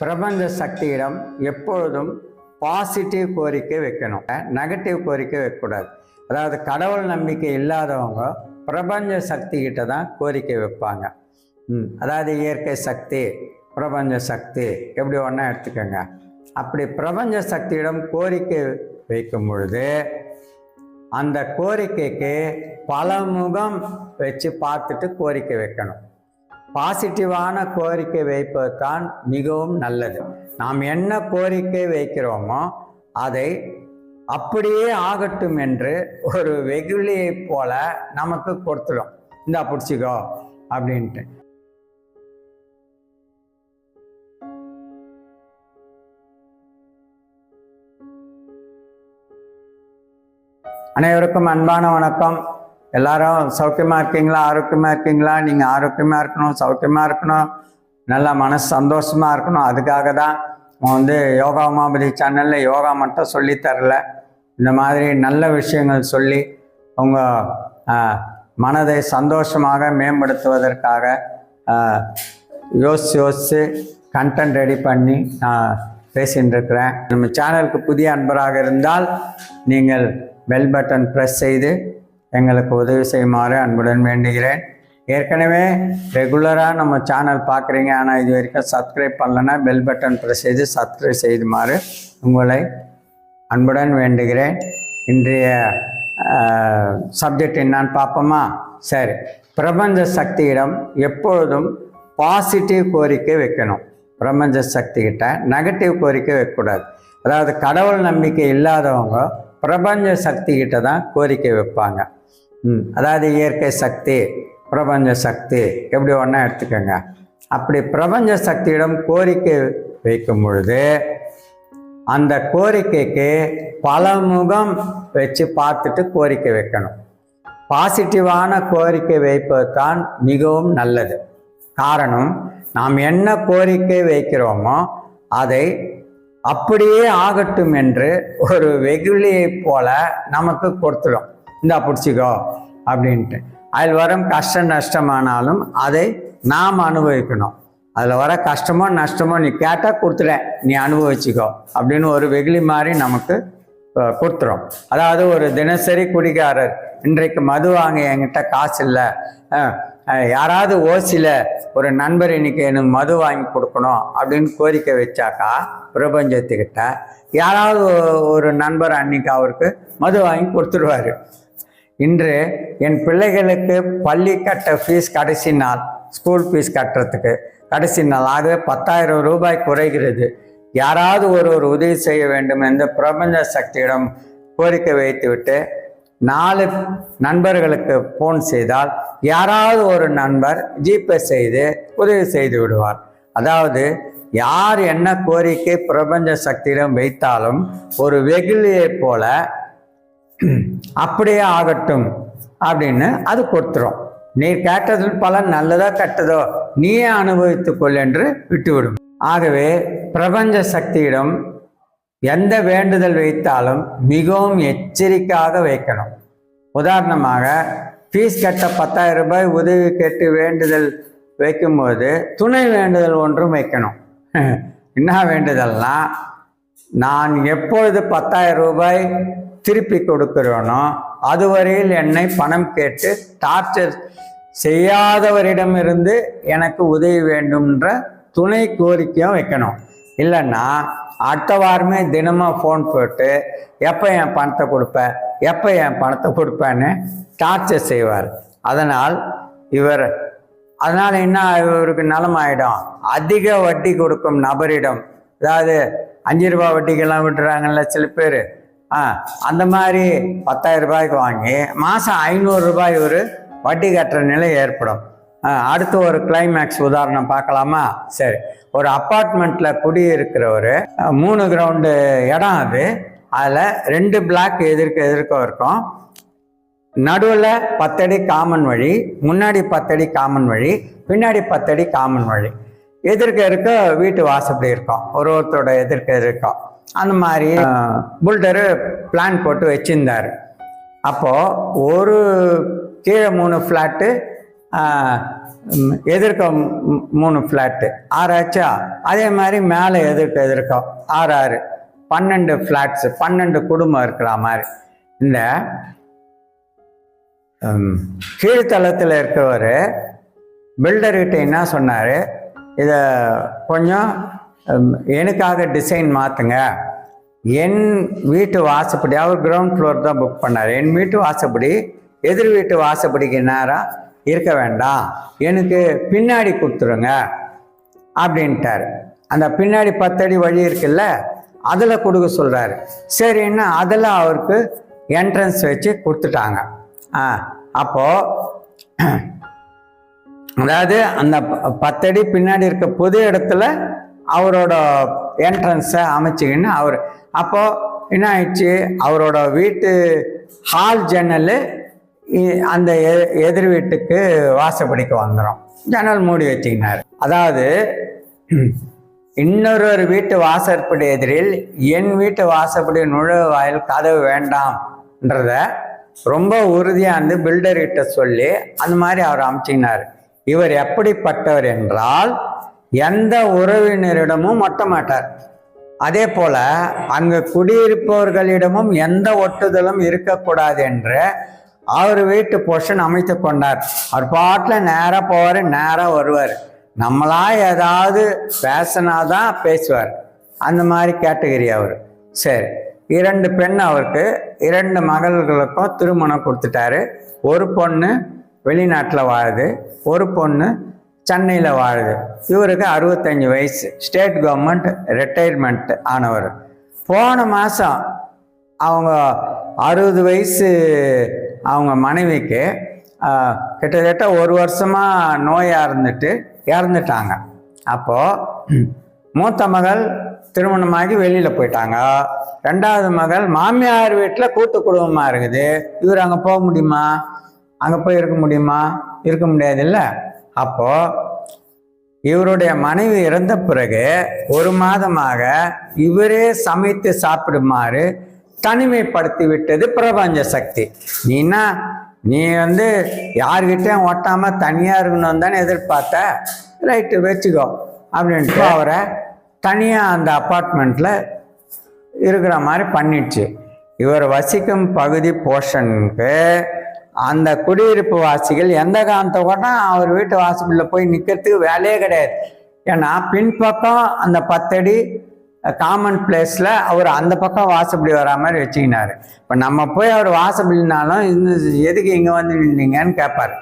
பிரபஞ்ச சக்தியிடம் எப்பொழுதும் பாசிட்டிவ் கோரிக்கை வைக்கணும். நெகட்டிவ் கோரிக்கை வைக்கக்கூடாது. அதாவது கடவுள் நம்பிக்கை இல்லாதவங்க பிரபஞ்ச சக்திகிட்ட தான் கோரிக்கை வைப்பாங்க. ம், அதாவது இயற்கை சக்தி பிரபஞ்ச சக்தி எப்படி ஒன்றா எடுத்துக்கோங்க. அப்படி பிரபஞ்ச சக்தியிடம் கோரிக்கை வைக்கும் பொழுது அந்த கோரிக்கைக்கு பல முகம் வச்சு பார்த்துட்டு கோரிக்கை வைக்கணும். பாசிட்டிவான கோரிக்கை வைப்பது தான் மிகவும் நல்லது. நாம் என்ன கோரிக்கை வைக்கிறோமோ அதை அப்படியே ஆகட்டும் என்று ஒரு வெகுளியை போல நமக்கு கொடுத்துடும். இந்தா பிடிச்சிக்கோ அப்படின்ட்டு. அனைவருக்கும் அன்பான வணக்கம். எல்லாரும் சௌக்கியமாக இருக்கீங்களா? ஆரோக்கியமாக இருக்கீங்களா? நீங்கள் ஆரோக்கியமாக இருக்கணும் சௌக்கியமாக இருக்கணும். நல்லா மனசு சந்தோஷமாக இருக்கணும். அதுக்காக தான் வந்து யோகா உமாபதி சேனலில் யோகா மட்டும் சொல்லி இந்த மாதிரி நல்ல விஷயங்கள் சொல்லி உங்கள் மனதை சந்தோஷமாக மேம்படுத்துவதற்காக யோசிச்சு யோசித்து கண்டென்ட் ரெடி பண்ணி நான் பேசிகிட்டு இருக்கிறேன். நம்ம சேனலுக்கு புதிய அன்பராக இருந்தால் நீங்கள் பெல் பட்டன் ப்ரெஸ் செய்து எங்களுக்கு உதவி செய்யுமாறு அன்புடன் வேண்டுகிறேன். ஏற்கனவே ரெகுலராக நம்ம சேனல் பார்க்குறீங்க. ஆனால் இது வரைக்கும் சப்ஸ்கிரைப் பண்ணலன்னா பெல் பட்டன் ப்ரெஸ் செய்து சப்ஸ்கிரைப் செய்துமாறு உங்களை அன்புடன் வேண்டுகிறேன். இன்றைய சப்ஜெக்ட் என்னான்னு பார்ப்போமா? சரி. பிரபஞ்ச சக்தியிடம் எப்பொழுதும் பாசிட்டிவ் கோரிக்கை வைக்கணும். பிரபஞ்ச சக்திகிட்ட நெகட்டிவ் கோரிக்கை வைக்கக்கூடாது. அதாவது கடவுள் நம்பிக்கை இல்லாதவங்க பிரபஞ்ச சக்திகிட்ட தான் கோரிக்கை வைப்பாங்க. அதாவது இயற்கை சக்தி பிரபஞ்ச சக்தி எப்படி ஒன்றா எடுத்துக்கோங்க. அப்படி பிரபஞ்ச சக்தியிடம் கோரிக்கை வைக்கும் பொழுது அந்த கோரிக்கைக்கு பல முகம் வச்சு பார்த்துட்டு கோரிக்கை வைக்கணும். பாசிட்டிவான கோரிக்கை வைப்பது தான் மிகவும் நல்லது. காரணம் நாம் என்ன கோரிக்கை வைக்கிறோமோ அதை அப்படியே ஆகட்டும் என்று ஒரு வெகுளியை போல நமக்கு கொடுத்துடும். இந்தா பிடிச்சிக்கோ அப்படின்ட்டு. அதில் வரும் கஷ்ட நஷ்டமானாலும் அதை நாம் அனுபவிக்கணும். அதில் வர கஷ்டமோ நஷ்டமோ நீ கேட்டால் கொடுத்துட்டேன் நீ அனுபவிச்சுக்கோ அப்படின்னு ஒரு வெகுளி மாதிரி நமக்கு கொடுத்துரும். அதாவது ஒரு தினசரி குடிகாரர் இன்றைக்கு மது வாங்க என்கிட்ட காசு இல்லை. யாராவது ஓசியில் ஒரு நண்பர் இன்னைக்கு எனக்கு மது வாங்கி கொடுக்கணும் அப்படின்னு கோரிக்கை வச்சாக்கா பிரபஞ்சத்துக்கிட்ட யாராவது ஒரு நண்பர் அன்னைக்கு அவருக்கு மது வாங்கி கொடுத்துருவாரு. இன்று என் பிள்ளைகளுக்கு பள்ளி கட்ட ஃபீஸ் கடைசி நாள் ஸ்கூல் ஃபீஸ் கட்டுறதுக்கு. கடைசி நாள். ஆகவே பத்தாயிரம் ரூபாய் குறைகிறது. யாராவது ஒரு ஒரு உதவி செய்ய வேண்டும் என்று பிரபஞ்ச சக்தியிடம் கோரிக்கை வைத்துவிட்டு நாலு நண்பர்களுக்கு ஃபோன் செய்தால் யாராவது ஒரு நண்பர் ஜிபே செய்து உதவி செய்து விடுவார். அதாவது யார் என்ன கோரிக்கை பிரபஞ்ச சக்தியிடம் வைத்தாலும் ஒரு வெகுளியைப் போல அப்படியே ஆகட்டும் அப்படின்னு அது கொடுத்துரும். நீ கேட்டதில் பலன் நல்லதோ கெட்டதோ நீயே அனுபவித்துக் கொள் என்று விட்டுவிடும். ஆகவே பிரபஞ்ச சக்தியிடம் எந்த வேண்டுதல் வைத்தாலும் மிகவும் எச்சரிக்கையாக வைக்கணும். உதாரணமாக ஃபீஸ் கட்ட பத்தாயிரம் ரூபாய் உதவி கேட்டு வேண்டுதல் வைக்கும்போது துணை வேண்டுதல் ஒன்றும் வைக்கணும். என்ன வேண்டுதல்னா நான் எப்பொழுது பத்தாயிரம் ரூபாய் திருப்பி கொடுக்கிறோனோ அதுவரையில் என்னை பணம் கேட்டு டார்ச்சர் செய்யாதவரிடமிருந்து எனக்கு உதவி வேண்டும்ன்ற துணை கோரிக்கையும் வைக்கணும். இல்லைன்னா அடுத்த வாரமே தினமும் ஃபோன் போட்டு எப்போ என் பணத்தை கொடுப்ப? எப்போ என் பணத்தை கொடுப்பேன்னு டார்ச்சர் செய்வார். அதனால் இவர் அதனால் என்ன இவருக்கு நலமாயிடும்? அதிக வட்டி கொடுக்கும் நபரிடம் அதாவது அஞ்சு ரூபா வட்டிக்கெல்லாம் விட்டுறாங்கல்ல சில பேர். அந்த மாதிரி பத்தாயிரம் ரூபாய்க்கு வாங்கி மாதம் ஐநூறு ரூபாய் ஒரு வட்டி கட்டுற நிலை ஏற்படும். ஆ, அடுத்து ஒரு கிளைமேக்ஸ் உதாரணம் பார்க்கலாமா? சரி. ஒரு அப்பார்ட்மெண்ட்டில் குடியிருக்கிறவர் மூணு கிரவுண்டு இடம் அது. அதில் ரெண்டு பிளாக் எதிர்க்க எதிர்க்க இருக்கும். நடுவில் பத்தடி காமன் வழி முன்னாடி பத்தடி காமன் வழி பின்னாடி பத்தடி காமன் வழி. எதிர்க்க இருக்க வீட்டு வாசப்படி இருக்கும். ஒரு ஒருத்தரோட எதிர்க்க இருக்கும் அந்த மாதிரி புல்டரு பிளான் போட்டு வச்சிருந்தாரு. அப்போது ஒரு கீழே மூணு ஃப்ளாட்டு எதிர்க்க மூணு ஃப்ளாட்டு ஆறாச்சா? அதே மாதிரி மேலே எதிர்க்க எதிர்க்க ஆறு ஆறு பன்னெண்டு ஃப்ளாட்ஸு பன்னெண்டு குடும்பம் இருக்கிற மாதிரி. இந்த கீழ்த்தளத்தில் இருக்கிறவர் பில்டர்கிட்ட என்ன சொன்னார்? இதை கொஞ்சம் எனக்காக டிசைன் மாற்றுங்க என் வீட்டு வாசப்படி அவர் கிரவுண்ட் ஃப்ளோர் தான் புக் பண்ணார். என் வீட்டு வாசப்படி எதிர் வீட்டு வாசப்படிக்கு நேராக இருக்க வேண்டாம். எனக்கு பின்னாடி கொடுத்துருங்க அப்படின்ட்டார். அந்த பின்னாடி பத்தடி வழி இருக்குல்ல அதில் கொடுக்க சொல்கிறாரு சரின்னா அதில் அவருக்கு என்ட்ரன்ஸ் வச்சு கொடுத்துட்டாங்க. ஆ அப்போது அதாவது அந்த பத்தடி பின்னாடி இருக்க புது இடத்துல அவரோட என்ட்ரன்ஸை அமைச்சிக்கின்னு அவர். அப்போது என்ன ஆயிடுச்சு அவரோட வீட்டு ஹால் ஜன்னல் அந்த எ- எதிர் வீட்டுக்கு வாசப்படிக்கு வந்துடும் ஜன்னல் மூடி வச்சுக்கினார். அதாவது இன்னொரு வீட்டு வாசற்படி எதிரில் என் வீட்டு வாசப்படி நுழைவாயில் கதவு வேண்டாம்ன்றத ரொம்ப உறுதியாக வந்து பில்டர்கிட்ட சொல்லி அந்த மாதிரி அவர் அமைச்சிக்கினார். இவர் எப்படிப்பட்டவர் என்றால் எந்த உறவினரிடமும் ஒட்ட மாட்டார். அதே போல அங்கு குடியிருப்பவர்களிடமும் எந்த ஒட்டுதலும் இருக்கக்கூடாது என்று அவர் வீட்டு பொஷன் அமைத்து கொண்டார். அவர் பாட்டில் நேராக போவார் நேராக வருவார். நம்மளா ஏதாவது பேசினாதான் பேசுவார். அந்த மாதிரி கேட்டகரி அவர். சரி இரண்டு பெண் அவருக்கு இரண்டு மகள்களுக்கும் திருமணம் கொடுத்துட்டாரு. ஒரு பொண்ணு வெளிநாட்டில் வாழுது ஒரு பொண்ணு சென்னையில் வாழுது. இவருக்கு அறுபத்தஞ்சு வயசு. ஸ்டேட் கவர்மெண்ட் ரிட்டையர்மெண்ட் ஆனவர். போன மாதம் அவங்க அறுபது வயசு அவங்க மனைவிக்கு கிட்டத்தட்ட ஒரு வருஷமாக நோயாக இருந்துட்டு இறந்துட்டாங்க. அப்போது மூத்த மகள் திருமணமாகி வெளியில் போயிட்டாங்க. ரெண்டாவது மகள் மாமியார் வீட்டில் கூட்டு குடும்பமாக இருக்குது. இவர் அங்கே போக முடியுமா? அங்கே போய் இருக்க முடியுமா? இருக்க முடியாதுல்ல? அப்போது இவருடைய மனைவி இறந்த பிறகு ஒரு மாதமாக இவரே சமைத்து சாப்பிடுமாறு தனிமைப்படுத்தி விட்டது பிரபஞ்ச சக்தி. நீனா நீ வந்து யார்கிட்டயும் ஒட்டாம தனியா இருக்கணும் தானே எதிர்பார்த்த? ரைட்டு வச்சுக்கோ அப்படின்ட்டு அவரை தனியா அந்த அப்பார்ட்மெண்ட்ல இருக்கிற மாதிரி பண்ணிடுச்சு. இவர் வசிக்கும் பகுதி போர்ஷனுக்கு அந்த குடியிருப்பு வாசிகள் எந்த காலத்தை கூட அவர் வீட்டு வாசலில் போய் நிற்கிறதுக்கு வேலையே கிடையாது. ஏன்னா பின்பக்கம் அந்த பத்தடி காமன் பிளேஸில் அவர் அந்த பக்கம் வாசப்படி வரா மாதிரி வச்சுக்கினாரு. இப்போ நம்ம போய் அவர் வாசப்படினாலும் இந்த எதுக்கு இங்கே வந்து நின்றீங்கன்னு கேட்பார்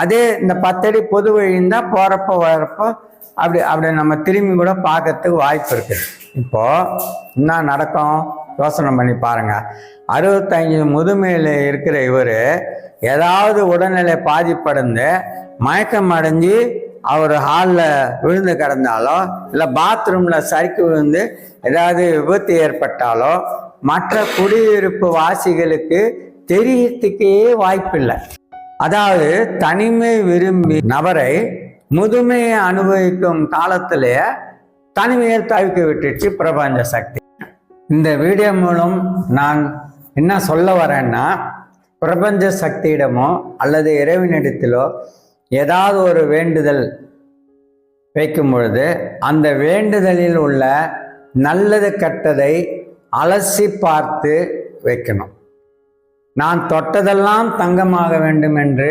அதே இந்த பத்தடி பொது வழிந்தா போகிறப்போ வரப்போ அப்படி அப்படி நம்ம திரும்பி கூட பார்க்கறதுக்கு வாய்ப்பு இருக்குது இப்போது என்ன நடக்கும்? யோசனை பண்ணி பாருங்க. அறுபத்தஞ்சு முதுமையில் இருக்கிற இவர் ஏதாவது உடல்நிலை பாதிப்படைந்து மயக்கம் அடைஞ்சு அவர் ஹாலில் விழுந்து கிடந்தாலோ இல்லை பாத்ரூமில் சறுக்கி விழுந்து ஏதாவது விபத்து ஏற்பட்டாலோ மற்ற குடியிருப்பு வாசிகளுக்கு தெரியத்துக்கே வாய்ப்பில்லை. அதாவது தனிமை விரும்பி நபரை முதுமையை அனுபவிக்கும் காலத்திலேயே தனிமையை தவிக்க விட்டுச்சு பிரபஞ்ச சக்தி. இந்த வீடியோ மூலம் நான் என்ன சொல்ல வரேன்னா பிரபஞ்ச சக்தியிடமோ அல்லது இறைவனிடத்திலோ ஏதாவது ஒரு வேண்டுதல் வைக்கும் பொழுது அந்த வேண்டுதலில் உள்ள நல்லது கெட்டதை அலசி பார்த்து வைக்கணும். நான் தொட்டதெல்லாம் தங்கமாக வேண்டும் என்று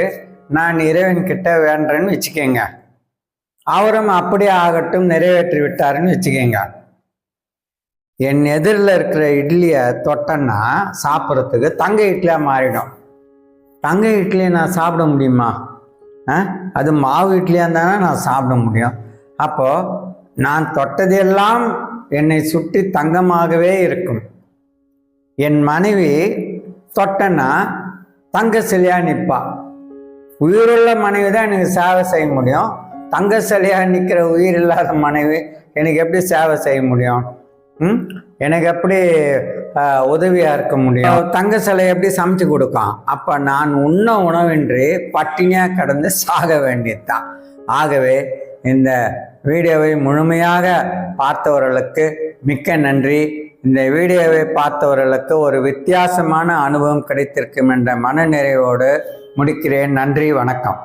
நான் இறைவன் கிட்ட வேண்டேன்னு வச்சுக்கோங்க. அவரும் அப்படியே ஆகட்டும் நிறைவேற்றி விட்டாருன்னு வச்சுக்கோங்க. என் எதிரில் இருக்கிற இட்லியை தொட்டேன்னா சாப்பிட்றதுக்கு தங்க இட்லியாக மாறிடும். தங்க இட்லியை நான் சாப்பிட முடியுமா? ஆ? அது மாவு இட்லியாக இருந்தானா நான் சாப்பிட முடியும். அப்போது நான் தொட்டதெல்லாம் என்னை சுற்றி தங்கமாகவே இருக்கும். என் மனைவி தொட்டனா தங்க சிலையாக நிற்பா. உயிருள்ள மனைவி தான் எனக்கு சேவை செய்ய முடியும். தங்க சிலையாக நிற்கிற உயிர் இல்லாத மனைவி எனக்கு எப்படி சேவை செய்ய முடியும்? ம்? எனக்கு எப்படி உதவியாக இருக்க முடியும். தங்க சிலை எப்படி சமைச்சு கொடுக்கும் அப்போ நான் உண்ண உணவின்றி பட்டினியாக கடந்து சாக வேண்டியதுதான். ஆகவே இந்த வீடியோவை முழுமையாக பார்த்தவர்களுக்கு மிக்க நன்றி. இந்த வீடியோவை பார்த்தவர்களுக்கு ஒரு வித்தியாசமான அனுபவம் கிடைத்திருக்கும் என்ற மனநிறைவோடு முடிக்கிறேன். நன்றி வணக்கம்.